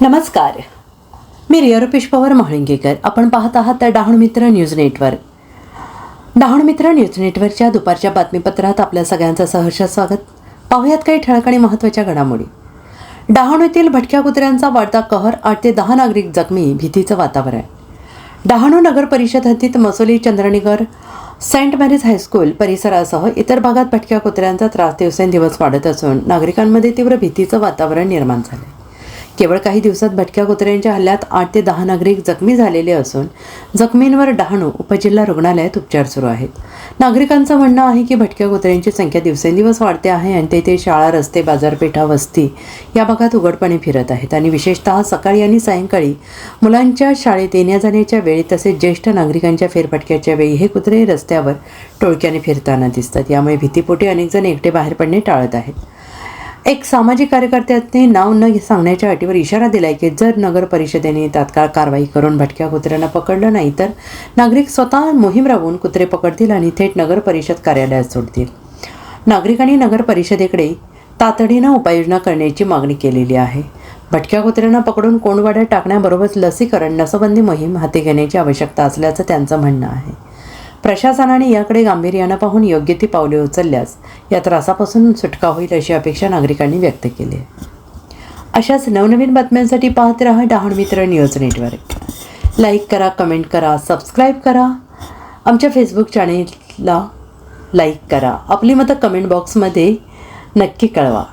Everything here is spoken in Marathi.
नमस्कार. मी रिया रुपेश पवार महाळिंगेकर आपण पाहत आहात त्या डहाणू मित्र न्यूज नेटवर्क डहाणू मित्र न्यूज नेटवर्कच्या दुपारच्या बातमीपत्रात आपल्या सगळ्यांचं सहर्ष स्वागत. पाहुयात काही ठळक आणि महत्त्वाच्या घडामोडी. डहाणू येथील भटक्या कुत्र्यांचा वाढता कहर आठ ते दहा नागरिक जखमी भीतीचं वातावरण. डहाणू नगर परिषद हद्दीत Masoli Chandranagar Saint Mary's high school परिसरासह इतर भागात भटक्या कुत्र्यांचा त्रास दिवसेंदिवस वाढत असून नागरिकांमध्ये तीव्र भीतीचं वातावरण निर्माण झालं केवळ काही दिवसात भटक्या कुत्र्यांच्या हल्ल्यात आठ ते दहा नागरिक जखमी झालेले असून जखमींवर डहाणू उपजिल्हा रुग्णालयात उपचार सुरू आहेत. नागरिकांचं म्हणणं आहे की भटक्या कुत्र्यांची संख्या दिवसेंदिवस वाढते आहे आणि तेथे शाळा रस्ते बाजारपेठा वस्ती या भागात उघडपणे फिरत आहेत आणि विशेषतः सकाळी आणि सायंकाळी मुलांच्या शाळेत येण्या जाण्याच्या वेळी तसेच ज्येष्ठ नागरिकांच्या फेरफटक्याच्या वेळी हे कुत्रे रस्त्यावर टोळक्याने फिरताना दिसतात. यामुळे भीतीपोटी अनेकजण एकटे बाहेर पडणे टाळत आहेत. एक सामाजिक कार्यकर्त्याने नाव न सांगण्याच्या अटीवर इशारा दिलाय की जर नगर परिषदेने तात्काळ कारवाई करून भटक्या कुत्र्यांना पकडलं नाही तर नागरिक स्वतः मोहीम राबवून कुत्रे पकडतील आणि थेट नगर परिषद कार्यालयात सोडतील. नागरिकांनी नगर परिषदेकडे तातडीनं उपाययोजना करण्याची मागणी केलेली आहे. भटक्या कुत्र्यांना पकडून कोंडवाड्यात टाकण्याबरोबरच लसीकरण नसबंदी मोहीम हाती घेण्याची आवश्यकता असल्याचं त्यांचं म्हणणं आहे. प्रशासनाने याकडे गांभीर्यानं पाहून योग्य ती पावले उचलल्यास या त्रासापासून सुटका होईल अशी अपेक्षा नागरिकांनी व्यक्त केली आहे. अशाच नवनवीन बातम्यांसाठी पाहत राहा Dahanu Mitra news network. Like करा कमेंट करा सबस्क्राईब करा. आमच्या फेसबुक चॅनेलला लाईक करा. आपली मतं कमेंट बॉक्समध्ये नक्की कळवा.